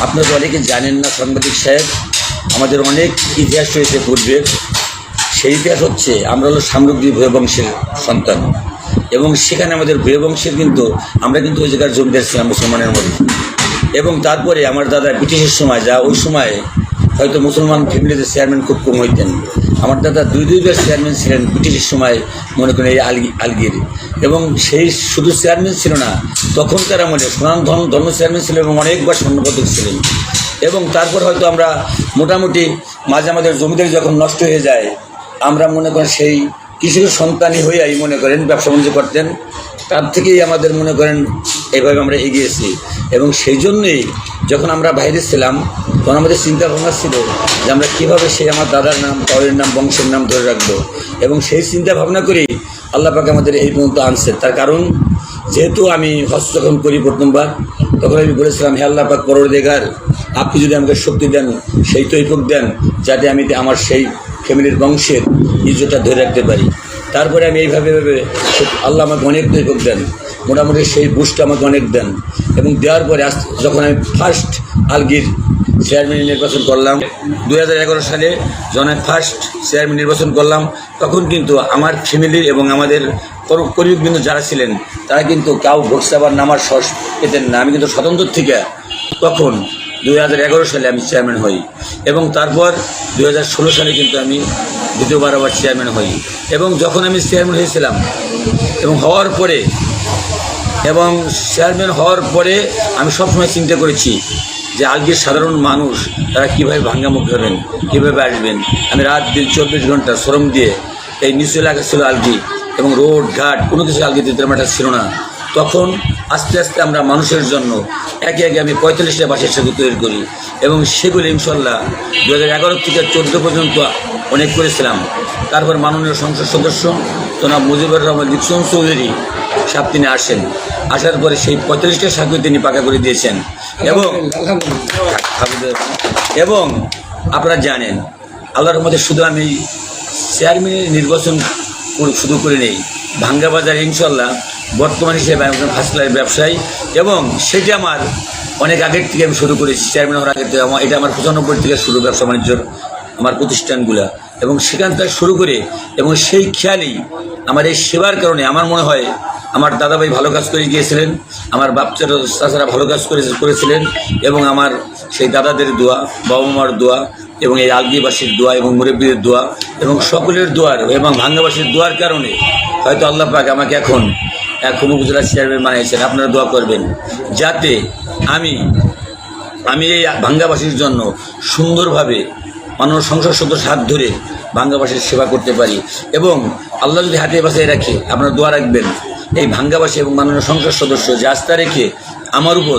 আপনারা অনেকে জানেন না সাংবাদিক সাহেব, আমাদের অনেক ইতিহাস রয়েছে পূর্বের। সেই ইতিহাস হচ্ছে, আমরা হলো সামগ্রী ভূয়বংশের সন্তান। এবং সেখানে আমাদের ভূয়বংশের কিন্তু, আমরা কিন্তু ওই জায়গার জমিদার ছিলাম, মুসলমানের মধ্যে এবং তারপরে আমার দাদা ব্রিটিশের সময়, যা ওই সময় হয়তো মুসলমান ফ্যামিলিতে চেয়ারম্যান খুব কম হইতেন। আমার দাদা দুই দুইবার চেয়ারম্যান ছিলেন ব্রিটিশের সময়, মনে করেন এই আলগি আলগির। এবং সেই শুধু চেয়ারম্যান ছিল না, তখনকার আমলে সোনাম ধর্ম ধর্ম চেয়ারম্যান ছিল এবং অনেকবার স্বর্ণপদক ছিলেন। এবং তারপর হয়তো আমরা মোটামুটি মাঝে আমাদের জমিদারি যখন নষ্ট হয়ে যায়, আমরা মনে করেন সেই কৃষকের সন্তানই হইয়াই মনে করেন ব্যবসা বাণিজ্য করতেন। তার থেকেই আমাদের মনে করেন এইভাবে আমরা এগিয়েছি এবং সেই জন্যই যখন আমরা বাইরে ছিলাম, তখন আমাদের চিন্তা ভাবনা ছিল যে আমরা কীভাবে সেই আমার দাদার নাম পরের নাম, বংশের নাম ধরে রাখব। এবং সেই চিন্তা ভাবনা করেই আল্লাহ পাক আমাদের এই পর্যন্ত আনছে তার কারণ, যেহেতু আমি হস্ত যখন করি প্রথমবার, তখন আমি বলেছিলাম, হে আল্লাহ পাক পরের দেখার আপনি যদি আমাকে শক্তি দেন, সেই তৈফক দেন, যাতে আমি আমার সেই ফ্যামিলির বংশের ইজ্জতটা ধরে রাখতে পারি। তারপরে আমি এইভাবে ভেবে আল্লাহ আমাকে অনেক তৈফক দেন। মোটামুটি সেই বুস্টটা আমাকে অনেক দেন। এবং দেওয়ার পরে যখন আমি ফার্স্ট আলগির চেয়ারম্যান নির্বাচন করলাম দু হাজার এগারো সালে যখন আমি ফার্স্ট চেয়ারম্যান নির্বাচন করলাম, তখন কিন্তু আমার ফ্যামিলির এবং আমাদের পরিবারবৃন্দ যারা ছিলেন, তারা কিন্তু কাউ ভোট চাবার নামার সস পেতেন না। আমি কিন্তু স্বতন্ত্র থেকে তখন দুই হাজার এগারো সালে আমি চেয়ারম্যান হই এবং তারপর দু হাজার ষোলো সালে কিন্তু আমি দ্বিতীয়বার আবার চেয়ারম্যান হই। এবং যখন আমি চেয়ারম্যান হয়েছিলাম এবং হওয়ার পরে এবং চেয়ারম্যান হওয়ার পরে আমি সবসময় চিন্তা করেছি যে আজকের সাধারণ মানুষ তারা কীভাবে ভাঙ্গামুখী হবেন, কীভাবে আসবেন। আমি রাত দিন চব্বিশ ঘণ্টা শ্রম দিয়ে এই নিচু এলাকা ছিল আলগি এবং রোড, ঘাট, কোনো কিছু আলগিতে তেমন একটা ছিল না। তখন আস্তে আস্তে আমরা মানুষের জন্য একে একে আমি পঁয়তাল্লিশটা বাসের সেতু তৈরি করি এবং সেগুলো ইনশাল্লাহ দু হাজার এগারো থেকে চোদ্দ পর্যন্ত অনেক করেছিলাম। তারপর মাননীয় সংসদ সদস্য তোনা মুজিবুর রহমান দীপসন চৌধুরী সাহেব তিনি আসেন। আসার পরে সেই পঁয়তাল্লিশটা সাঁকু তিনি পাকা করে দিয়েছেন। এবং এবং আপনারা জানেন, আল্লাহর মধ্যে শুধু আমি চেয়ারম্যানের নির্বাচন শুধু করে নেই, ভাঙ্গা বাজার ইনশাল্লাহ বর্তমান হিসেবে আমি একজন ফার্স্ট ব্যবসায়ী এবং সেটি আমার অনেক আগের থেকে আমি শুরু করেছি চেয়ারম্যান হওয়ার আগের থেকে। আমার এটা আমার পঁচানব্বই থেকে শুরু ব্যবসা বাণিজ্যর আমার প্রতিষ্ঠানগুলা। এবং সেখান থেকে শুরু করে, এবং সেই খেয়ালেই আমার এই সেবার কারণে আমার মনে হয় আমার দাদাভাই ভালো কাজ করে গিয়েছিলেন, আমার বাচ্চারা চাচারা ভালো কাজ করে করেছিলেন, এবং আমার সেই দাদাদের দোয়া বাবা মার দোয়া, এবং এই আলগিবাসীর দোয়া, এবং মুরব্বীদের দোয়া, এবং সকলের দোয়ার, এবং ভাঙ্গাবাসীর দোয়ার কারণে হয়তো আল্লাহ পাক আমাকে এখন এখন উপজেলা চেয়ারম্যান বানিয়েছেন। আপনারা দোয়া করবেন, যাতে আমি আমি এই ভাঙ্গাবাসীর জন্য সুন্দরভাবে মাননীয় সংসদ সদস্য হাত ধরে বাংলাভাষীর সেবা করতে পারি। এবং আল্লাহ যদি হাতে বাসায় রাখে, আপনারা দোয়া রাখবেন। এই ভাঙ্গাবাসী এবং মাননীয় সংসদ সদস্য যে আস্থা রেখে আমার উপর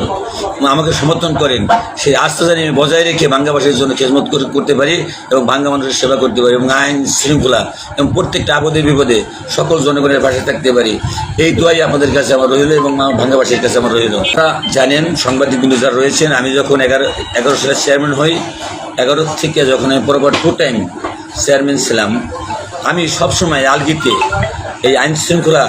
আমাকে সমর্থন করেন, সেই আস্থা জানি আমি বজায় রেখে ভাঙ্গাবাসীর জন্য খেজমত করতে পারি এবং ভাঙ্গা মানুষের সেবা করতে পারি এবং আইন শৃঙ্খলা এবং প্রত্যেকটা আপদে বিপদে সকল জনগণের পাশে থাকতে পারি। এই দোয়াই আপনাদের কাছে আমার রইল এবং ভাঙ্গাবাসীর কাছে আমার রইল। আপনারা জানেন, সাংবাদিকবৃন্দ যারা রয়েছেন, আমি যখন এগারো এগারো সালের চেয়ারম্যান হই, এগারো থেকে যখন আমি পরপর টু টাইম চেয়ারম্যান ছিলাম, আমি সবসময় আলগিতে এই আইন শৃঙ্খলা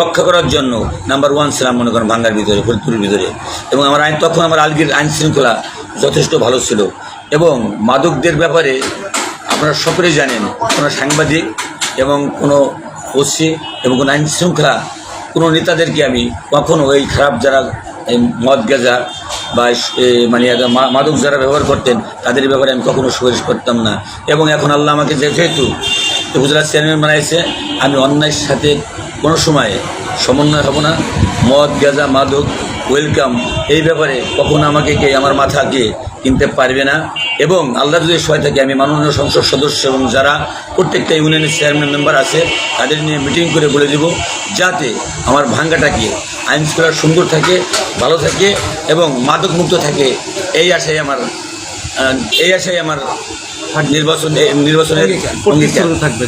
রক্ষা করার জন্য নাম্বার ওয়ান ছিলাম মনে করেন ভাঙ্গার ভিতরে ফরিদপুরের ভিতরে। এবং আমার আইন তখন আমার আলগির আইন শৃঙ্খলা যথেষ্ট ভালো ছিল। এবং মাদকদের ব্যাপারে আপনারা সকলেই জানেন, কোনো সাংবাদিক এবং কোনো ওসি এবং কোনো আইন শৃঙ্খলা, কোনো নেতাদেরকে আমি কখনো ওই খারাপ যারা এই মদ গেজা বা মানে মাদক যারা ব্যবহার করতেন, তাদের ব্যাপারে আমি কখনো সুপারিশ করতাম না। এবং এখন আল্লাহ আমাকে যেহেতু গুজরাট চেয়ারম্যান বানাইছে, আমি অন্যায়ের সাথে কোনো সময় সমন্বয় হব না। মদ, গেজা, মাদক ওয়েলকাম এই ব্যাপারে কখনো আমাকে কে আমার মাথাকে কিনতে পারবে না? এবং আল্লাহ যদি সহায় থাকে আমি মাননীয় সংসদ সদস্য এবং যারা প্রত্যেকটা ইউনিয়নের চেয়ারম্যান মেম্বার আছে তাদের নিয়ে মিটিং করে বলে দেব যাতে আমার ভাঙ্গাটাকে আইন শৃঙ্খলা সুন্দর থাকে ভালো থাকে এবং মাদক মুক্ত থাকে। এই আশায় আমার এই আশায় আমার নির্বাচন নির্বাচনের থাকবে।